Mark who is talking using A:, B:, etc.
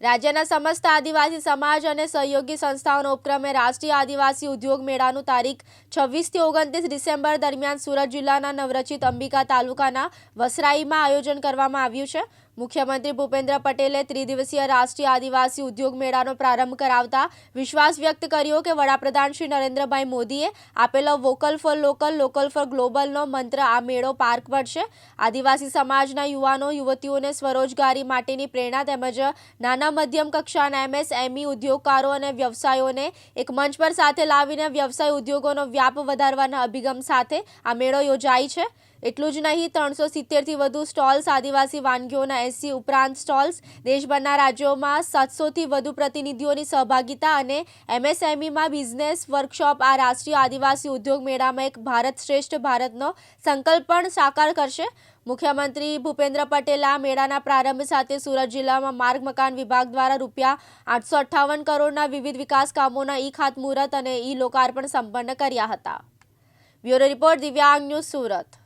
A: રાજ્યના સમસ્ત આદિવાસી સમાજ અને સહયોગી સંસ્થાઓના ઉપક્રમે રાષ્ટ્રીય આદિવાસી ઉદ્યોગ મેળાનું તારીખ છવ્વીસથી ઓગણત્રીસ ડિસેમ્બર દરમિયાન સુરત જિલ્લાના નવરચિત અંબિકા તાલુકાના વસરાઈમાં આયોજન કરવામાં આવ્યું છે. મુખ્યમંત્રી ભૂપેન્દ્ર પટેલે ત્રિદિવસીય રાષ્ટ્રીય આદિવાસી ઉદ્યોગ મેળાનો પ્રારંભ કરાવતા વિશ્વાસ વ્યક્ત કર્યો કે વડાપ્રધાન શ્રી નરેન્દ્રભાઈ મોદીએ આપેલો vocal for local local for ગ્લોબલનો મંત્ર આ મેળો પાર પડશે. આદિવાસી સમાજના યુવાનો, યુવતીઓને સ્વરોજગારી માટેની પ્રેરણા તેમજ નાના મધ્યમ કક્ષાના એમએસએમઈ ઉદ્યોગકારો અને વ્યવસાયોને એક મંચ પર સાથે લાવીને વ્યવસાય ઉદ્યોગોનો વ્યાપ વધારવાના અભિગમ સાથે આ મેળો યોજાય છે. એટલું જ નહીં, ત્રણસો સિત્તેરથી વધુ સ્ટોલ્સ આદિવાસી વાનગીઓના એસી ઉપરાંત સ્ટોલ્સ દેશભરના રાજ્યોમાં સાતસોથી વધુ પ્રતિનિધિઓની સહભાગિતા અને એમએસએમઈમાં બિઝનેસ વર્કશોપ આ રાષ્ટ્રીય આદિવાસી ઉદ્યોગ મેળામાં એક ભારત શ્રેષ્ઠ ભારતનો સંકલ્પ પણ સાકાર કરશે. મુખ્યમંત્રી ભૂપેન્દ્ર પટેલ આ મેળાના પ્રારંભ સાથે સુરત જિલ્લામાં માર્ગ મકાન વિભાગ દ્વારા રૂપિયા આઠસો અઠ્ઠાવન કરોડના વિવિધ વિકાસ કામોના ઈ ખાતમુહૂર્ત અને ઈ લોકાર્પણ સંપન્ન કર્યા હતા. Bureau report Divyang news Surat.